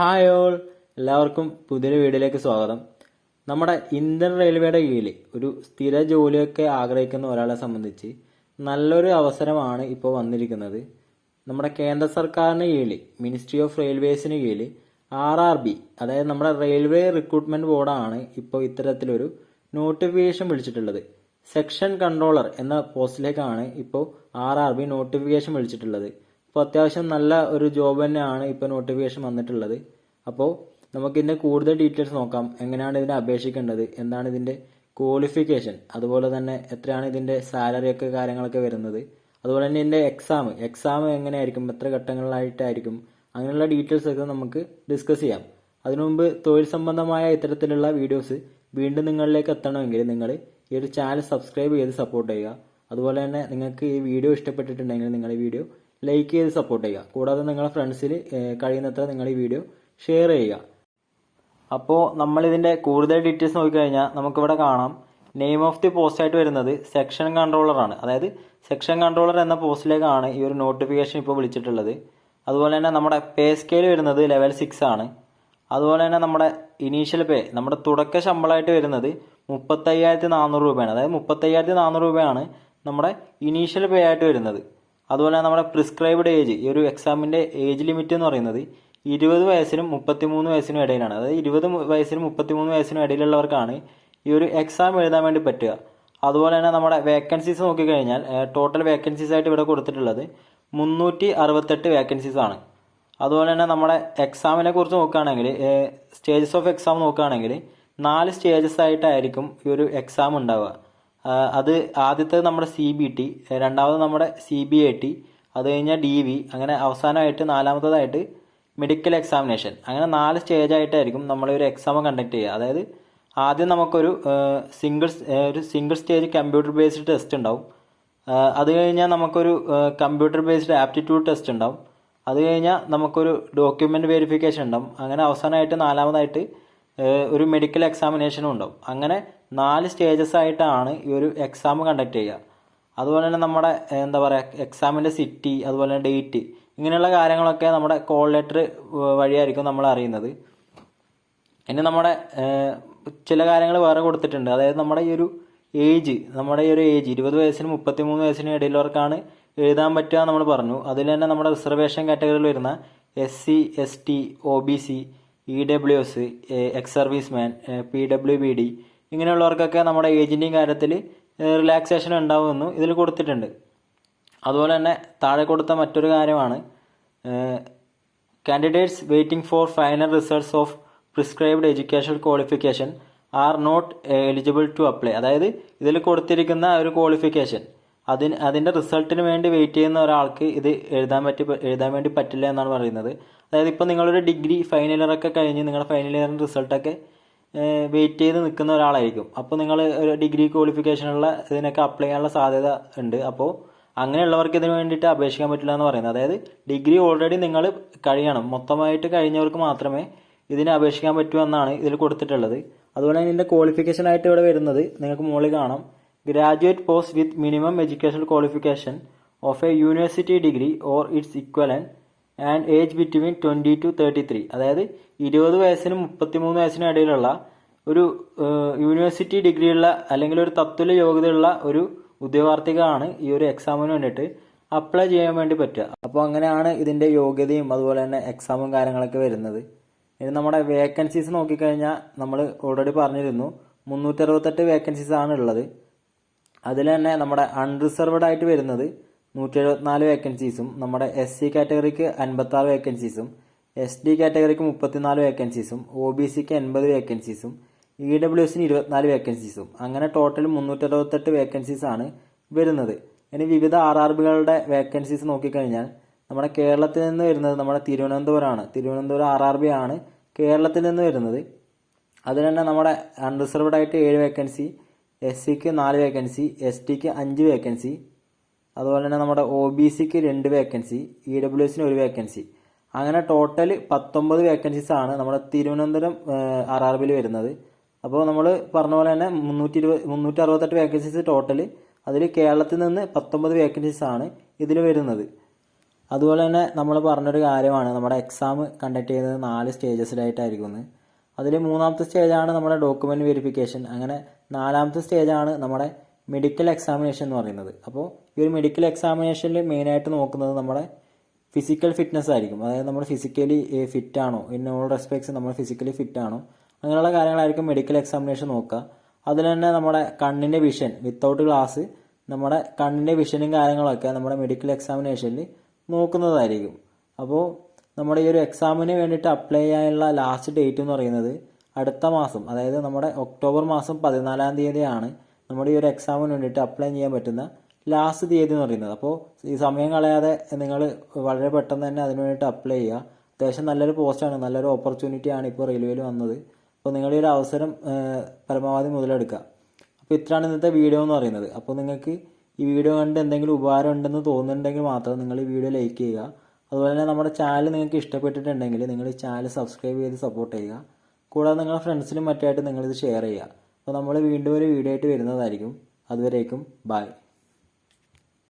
Hi all. എല്ലാവർക്കും പുതിയൊരു വീഡിയോയിലേക്ക് സ്വാഗതം. നമ്മുടെ ഇന്ത്യൻ റെയിൽവേയുടെ കീഴിൽ ഒരു സ്ഥിര ജോലിയൊക്കെ ആഗ്രഹിക്കുന്ന ഒരാളെ സംബന്ധിച്ച് നല്ലൊരു അവസരമാണ് ഇപ്പോൾ വന്നിരിക്കുന്നത്. നമ്മുടെ കേന്ദ്ര സർക്കാരിന് കീഴിൽ മിനിസ്ട്രി ഓഫ് റെയിൽവേസിന് കീഴിൽ ആർ ആർ ബി അതായത് നമ്മുടെ റെയിൽവേ റിക്രൂട്ട്മെന്റ് ബോർഡാണ് ഇപ്പോൾ ഇത്തരത്തിലൊരു നോട്ടിഫിക്കേഷൻ വിളിച്ചിട്ടുള്ളത്. സെക്ഷൻ കൺട്രോളർ എന്ന പോസ്റ്റിലേക്കാണ് ഇപ്പോൾ ആർ ആർ ബി നോട്ടിഫിക്കേഷൻ വിളിച്ചിട്ടുള്ളത്. അപ്പോൾ അത്യാവശ്യം നല്ല ഒരു ജോബ് തന്നെയാണ് ഇപ്പോൾ നോട്ടിഫിക്കേഷൻ വന്നിട്ടുള്ളത്. അപ്പോൾ നമുക്കിതിന്റെ കൂടുതൽ ഡീറ്റെയിൽസ് നോക്കാം. എങ്ങനെയാണ് ഇതിനെ അപേക്ഷിക്കേണ്ടത്? എന്താണ് ഇതിന്റെ ക്വാളിഫിക്കേഷൻ അതുപോലെ തന്നെ എത്രയാണ് ഇതിന്റെ സാലറി ഒക്കെ കാര്യങ്ങളൊക്കെ വരുന്നത്? അതുപോലെ തന്നെ ഇതിന്റെ എക്സാം എക്സാം എങ്ങനെയായിരിക്കും? എത്ര ഘട്ടങ്ങളിലായിട്ടായിരിക്കും? അങ്ങനെയുള്ള ഡീറ്റെയിൽസ് ഒക്കെ നമുക്ക് ഡിസ്കസ് ചെയ്യാം. അതിനു മുമ്പ് തൊഴിൽ സംബന്ധമായ ഇത്തരത്തിലുള്ള വീഡിയോസ് വീണ്ടും നിങ്ങളിലേക്ക് എത്തണമെങ്കിൽ നിങ്ങൾ ഈ ഒരു ചാനൽ സബ്സ്ക്രൈബ് ചെയ്ത് സപ്പോർട്ട് ചെയ്യുക. അതുപോലെ തന്നെ നിങ്ങൾക്ക് ഈ വീഡിയോ ഇഷ്ടപ്പെട്ടിട്ടുണ്ടെങ്കിൽ നിങ്ങൾ ഈ വീഡിയോ ലൈക്ക് ചെയ്ത് സപ്പോർട്ട് ചെയ്യുക. കൂടാതെ നിങ്ങളുടെ ഫ്രണ്ട്സിൽ കഴിയുന്നത്ര നിങ്ങൾ ഈ വീഡിയോ ഷെയർ ചെയ്യുക. അപ്പോൾ നമ്മളിതിന്റെ കൂടുതൽ ഡീറ്റെയിൽസ് നോക്കിക്കഴിഞ്ഞാൽ നമുക്കിവിടെ കാണാം. നെയിം ഓഫ് ദി പോസ്റ്റ് ആയിട്ട് വരുന്നത് സെക്ഷൻ കൺട്രോളറാണ് അതായത് സെക്ഷൻ കൺട്രോളർ എന്ന പോസ്റ്റിലേക്കാണ് ഈ ഒരു നോട്ടിഫിക്കേഷൻ ഇപ്പോൾ വിളിച്ചിട്ടുള്ളത്. അതുപോലെ തന്നെ നമ്മുടെ പേ സ്കെയിൽ വരുന്നത് ലെവൽ സിക്സ് ആണ്. അതുപോലെ തന്നെ നമ്മുടെ ഇനീഷ്യൽ പേ നമ്മുടെ തുടക്ക ശമ്പളമായിട്ട് വരുന്നത് മുപ്പത്തയ്യായിരത്തി നാനൂറ് രൂപയാണ്. അതായത് മുപ്പത്തയ്യായിരത്തി നാനൂറ് രൂപയാണ് നമ്മുടെ ഇനീഷ്യൽ പേ ആയിട്ട് വരുന്നത്. അതുപോലെ നമ്മുടെ പ്രിസ്ക്രൈബ്ഡ് ഏജ് ഈ ഒരു എക്സാമിന്റെ ഏജ് ലിമിറ്റ് എന്ന് പറയുന്നത് ഇരുപത് വയസ്സിനും മുപ്പത്തിമൂന്ന് വയസ്സിനും ഇടയിലാണ്. അതായത് ഇരുപത് വയസ്സിനും മുപ്പത്തിമൂന്ന് വയസ്സിനും ഇടയിലുള്ളവർക്കാണ് ഈ ഒരു എക്സാം എഴുതാൻ വേണ്ടി പറ്റുക. അതുപോലെ തന്നെ നമ്മുടെ വേക്കൻസീസ് നോക്കിക്കഴിഞ്ഞാൽ ടോട്ടൽ വേക്കൻസീസ് ആയിട്ട് ഇവിടെ കൊടുത്തിട്ടുള്ളത് മുന്നൂറ്റി അറുപത്തെട്ട് വേക്കൻസീസ് ആണ്. അതുപോലെ തന്നെ നമ്മുടെ എക്സാമിനെ കുറിച്ച് നോക്കുകയാണെങ്കിൽ സ്റ്റേജസ് ഓഫ് എക്സാം നോക്കുകയാണെങ്കിൽ നാല് സ്റ്റേജസ് ആയിട്ടായിരിക്കും ഈ ഒരു എക്സാം ഉണ്ടാവുക. അത് ആദ്യത്തെ നമ്മുടെ സി ബി ടി രണ്ടാമത് നമ്മുടെ സി ബി ഐ ടി അത് കഴിഞ്ഞാൽ ഡി വി അങ്ങനെ അവസാനമായിട്ട് നാലാമത്തതായിട്ട് മെഡിക്കൽ എക്സാമിനേഷൻ അങ്ങനെ നാല് സ്റ്റേജ് ആയിട്ടായിരിക്കും നമ്മൾ ഒരു എക്സാം കണ്ടക്ട് ചെയ്യുക. അതായത് ആദ്യം നമുക്കൊരു സിംഗിൾ ഒരു single stage computer based test ഉണ്ടാവും. അത് കഴിഞ്ഞാൽ നമുക്കൊരു കമ്പ്യൂട്ടർ ബേസ്ഡ് ആപ്റ്റിറ്റ്യൂഡ് ടെസ്റ്റ് ഉണ്ടാവും. അത് കഴിഞ്ഞാൽ നമുക്കൊരു ഡോക്യുമെന്റ് വെരിഫിക്കേഷൻ ഉണ്ടാവും. അങ്ങനെ അവസാനമായിട്ട് നാലാമതായിട്ട് ഒരു മെഡിക്കൽ എക്സാമിനേഷനും ഉണ്ടാവും. അങ്ങനെ നാല് സ്റ്റേജസ് ആയിട്ടാണ് ഈ ഒരു എക്സാം കണ്ടക്ട് ചെയ്യുക. അതുപോലെ തന്നെ നമ്മുടെ എന്താ പറയുക എക്സാമിന്റെ സിറ്റി അതുപോലെ തന്നെ ഡേറ്റ് ഇങ്ങനെയുള്ള കാര്യങ്ങളൊക്കെ നമ്മുടെ കോൾ ലെറ്റർ വഴിയായിരിക്കും നമ്മൾ അറിയുന്നത്. ഇനി നമ്മുടെ ചില കാര്യങ്ങൾ വേറെ കൊടുത്തിട്ടുണ്ട്. അതായത് നമ്മുടെ ഈ ഒരു ഏജ് നമ്മുടെ ഈ ഒരു ഏജ് ഇരുപത് വയസ്സിന് മുപ്പത്തി മൂന്ന് വയസ്സിന് ഇടയിലുള്ളവർക്കാണ് എഴുതാൻ പറ്റുക നമ്മൾ പറഞ്ഞു. അതിൽ തന്നെ നമ്മുടെ റിസർവേഷൻ കാറ്റഗറിയിൽ വരുന്ന S C S T O B C E W S ex serviceman P W B D ഇങ്ങനെയുള്ളവർക്കൊക്കെ നമ്മുടെ ഏജന്റിന്റെ കാര്യത്തിൽ റിലാക്സേഷൻ ഉണ്ടാവുമെന്നും ഇതിൽ കൊടുത്തിട്ടുണ്ട്. അതുപോലെ തന്നെ താഴെ കൊടുത്ത മറ്റൊരു കാര്യമാണ് candidates waiting for final results of prescribed education qualification are not eligible to apply അതായത് ഇതിൽ കൊടുത്തിരിക്കുന്ന ഒരു ക്വാളിഫിക്കേഷൻ അതിന് അതിന്റെ റിസൾട്ടിന് വേണ്ടി വെയിറ്റ് ചെയ്യുന്ന ഒരാൾക്ക് ഇത് എഴുതാൻ പറ്റി എഴുതാൻ വേണ്ടി പറ്റില്ല എന്നാണ് പറയുന്നത്. അതായത് ഇപ്പോൾ നിങ്ങളൊരു ഡിഗ്രി ഫൈനൽ ഇയർ ഒക്കെ കഴിഞ്ഞ് നിങ്ങളുടെ ഫൈനൽ ഇയറിന്റെ റിസൾട്ടൊക്കെ വെയിറ്റ് ചെയ്ത് നിൽക്കുന്ന ഒരാളായിരിക്കും. അപ്പോൾ നിങ്ങൾ ഒരു ഡിഗ്രി ക്വാളിഫിക്കേഷനുള്ള ഇതിനൊക്കെ അപ്ലൈ ചെയ്യാനുള്ള സാധ്യത ഉണ്ട്. അപ്പോൾ അങ്ങനെയുള്ളവർക്ക് ഇതിന് വേണ്ടിയിട്ട് അപേക്ഷിക്കാൻ പറ്റില്ല എന്ന് പറയുന്നത്. അതായത് ഡിഗ്രി ഓൾറെഡി നിങ്ങൾ കഴിയണം. മൊത്തമായിട്ട് കഴിഞ്ഞവർക്ക് മാത്രമേ ഇതിന് അപേക്ഷിക്കാൻ പറ്റൂ എന്നാണ് ഇതിൽ കൊടുത്തിട്ടുള്ളത്. അതുപോലെ തന്നെ ഇതിന്റെ ക്വാളിഫിക്കേഷൻ ആയിട്ട് ഇവിടെ വരുന്നത് നിങ്ങൾക്ക് മുകളിൽ കാണാം. Graduate post with minimum educational qualification of a university degree or its equivalent and age between twenty two thirty three അതായത് ഇരുപത് വയസ്സിനും മുപ്പത്തിമൂന്ന് വയസ്സിനും ഇടയിലുള്ള ഒരു യൂണിവേഴ്സിറ്റി ഡിഗ്രിയുള്ള അല്ലെങ്കിൽ ഒരു തത്തുല്യ യോഗ്യതയുള്ള ഒരു ഉദ്യോഗാർത്ഥികളാണ് ഈ ഒരു എക്സാമിന് വേണ്ടിയിട്ട് അപ്ലൈ ചെയ്യാൻ വേണ്ടി പറ്റുക. അപ്പോൾ അങ്ങനെയാണ് ഇതിന്റെ യോഗ്യതയും അതുപോലെ തന്നെ എക്സാമും കാര്യങ്ങളൊക്കെ വരുന്നത്. ഇനി നമ്മുടെ വേക്കൻസീസ് നോക്കിക്കഴിഞ്ഞാൽ നമ്മൾ ഓൾറെഡി പറഞ്ഞിരുന്നു മുന്നൂറ്റി അറുപത്തെട്ട് വേക്കൻസീസ് ആണ് ഉള്ളത്. അതിൽ തന്നെ നമ്മുടെ അൺറിസർവ്ഡ് ആയിട്ട് വരുന്നത് നൂറ്റി എഴുപത്തിനാല് വേക്കൻസീസും നമ്മുടെ എസ് സി കാറ്റഗറിക്ക് അൻപത്താറ് വേക്കൻസീസും എസ് ഡി കാറ്റഗറിക്ക് മുപ്പത്തിനാല് വേക്കൻസീസും ഒ ബി സിക്ക് എൺപത് വേക്കൻസീസും ഇ ഡബ്ല്യു എസിന് ഇരുപത്തിനാല് വേക്കൻസീസും അങ്ങനെ ടോട്ടൽ മുന്നൂറ്റി അറുപത്തെട്ട് വേക്കൻസീസ് ആണ് വരുന്നത്. ഇനി വിവിധ ആർ ആർ ബികളുടെ വേക്കൻസീസ് നോക്കിക്കഴിഞ്ഞാൽ നമ്മുടെ കേരളത്തിൽ നിന്ന് വരുന്നത് നമ്മുടെ തിരുവനന്തപുരമാണ്. തിരുവനന്തപുരം ആർ ആർ ബി ആണ് കേരളത്തിൽ നിന്ന് വരുന്നത്. അതിൽ തന്നെ നമ്മുടെ അൺറിസർവ്ഡ് ആയിട്ട് ഏഴ് വേക്കൻസി എസ് സിക്ക് നാല് വേക്കൻസി എസ് ടിക്ക് അഞ്ച് വേക്കൻസി അതുപോലെ തന്നെ നമ്മുടെ ഒ ബി സിക്ക് രണ്ട് വേക്കൻസി ഇ ഡബ്ല്യു എസിന് ഒരു വേക്കൻസി അങ്ങനെ ടോട്ടൽ പത്തൊമ്പത് വേക്കൻസീസ് ആണ് നമ്മുടെ തിരുവനന്തപുരം ആർ ആർ ബിയിൽ വരുന്നത്. അപ്പോൾ നമ്മൾ പറഞ്ഞ പോലെ തന്നെ മുന്നൂറ്റി ഇരുപത് മുന്നൂറ്റി അറുപത്തെട്ട് വേക്കൻസീസ് ടോട്ടൽ അതിൽ കേരളത്തിൽ നിന്ന് പത്തൊമ്പത് വേക്കൻസീസ് ആണ് ഇതിൽ വരുന്നത്. അതുപോലെ തന്നെ നമ്മൾ പറഞ്ഞൊരു കാര്യമാണ് നമ്മുടെ എക്സാം കണ്ടക്ട് ചെയ്യുന്നത് നാല് സ്റ്റേജസിലായിട്ടായിരിക്കും അതിൽ മൂന്നാമത്തെ സ്റ്റേജാണ് നമ്മുടെ ഡോക്യുമെന്റ് വെരിഫിക്കേഷൻ അങ്ങനെ നാലാമത്തെ സ്റ്റേജാണ് നമ്മുടെ മെഡിക്കൽ എക്സാമിനേഷൻ എന്ന് പറയുന്നത്. അപ്പോൾ ഈ ഒരു മെഡിക്കൽ എക്സാമിനേഷനിൽ മെയിനായിട്ട് നോക്കുന്നത് നമ്മുടെ ഫിസിക്കൽ ഫിറ്റ്നസ് ആയിരിക്കും. അതായത് നമ്മൾ ഫിസിക്കലി ഫിറ്റ് ആണോ? ഇൻ ഓൾ റെസ്പെക്ട്സ് നമ്മൾ ഫിസിക്കലി ഫിറ്റ് ആണോ? അങ്ങനെയുള്ള കാര്യങ്ങളായിരിക്കും മെഡിക്കൽ എക്സാമിനേഷൻ നോക്കുക. അതിൽ തന്നെ നമ്മുടെ കണ്ണിന്റെ വിഷൻ വിത്തൗട്ട് ഗ്ലാസ് നമ്മുടെ കണ്ണിന്റെ വിഷനും കാര്യങ്ങളൊക്കെ നമ്മുടെ മെഡിക്കൽ എക്സാമിനേഷനിൽ നോക്കുന്നതായിരിക്കും. അപ്പോൾ നമ്മുടെ ഈ ഒരു എക്സാമിന് വേണ്ടിയിട്ട് അപ്ലൈ ചെയ്യാനുള്ള ലാസ്റ്റ് ഡേറ്റ് എന്ന് പറയുന്നത് അടുത്ത മാസം അതായത് നമ്മുടെ ഒക്ടോബർ മാസം പതിനാലാം തീയതിയാണ് നമ്മുടെ ഈ ഒരു എക്സാമിന് വേണ്ടിയിട്ട് അപ്ലൈ ചെയ്യാൻ പറ്റുന്ന ലാസ്റ്റ് തീയതി എന്ന് പറയുന്നത്. അപ്പോൾ ഈ സമയം കളയാതെ നിങ്ങൾ വളരെ പെട്ടെന്ന് തന്നെ അതിന് വേണ്ടിയിട്ട് അപ്ലൈ ചെയ്യുക. അത്യാവശ്യം നല്ലൊരു പോസ്റ്റാണ് നല്ലൊരു ഓപ്പർച്യൂണിറ്റി ആണ് ഇപ്പോൾ റെയിൽവേയിൽ വന്നത്. അപ്പോൾ നിങ്ങൾ ഈ ഒരു അവസരം പരമാവധി മുതലെടുക്കുക. അപ്പോൾ ഇത്രയാണ് ഇന്നത്തെ വീഡിയോ എന്ന് പറയുന്നത്. അപ്പോൾ നിങ്ങൾക്ക് ഈ വീഡിയോ കണ്ട് എന്തെങ്കിലും ഉപകാരം ഉണ്ടെന്ന് തോന്നുന്നുണ്ടെങ്കിൽ മാത്രം നിങ്ങൾ ഈ വീഡിയോ ലൈക്ക് ചെയ്യുക. അതുപോലെ തന്നെ നമ്മുടെ ചാനൽ നിങ്ങൾക്ക് ഇഷ്ടപ്പെട്ടിട്ടുണ്ടെങ്കിൽ നിങ്ങൾ ഈ ചാനൽ സബ്സ്ക്രൈബ് ചെയ്ത് സപ്പോർട്ട് ചെയ്യുക. കൂടാതെ നിങ്ങളുടെ ഫ്രണ്ട്സിനും മറ്റായിട്ട് നിങ്ങളിത് ഷെയർ ചെയ്യുക. അപ്പോൾ നമ്മൾ വീണ്ടും ഒരു വീഡിയോ ആയിട്ട് വരുന്നതായിരിക്കും. അതുവരേക്കും ബൈ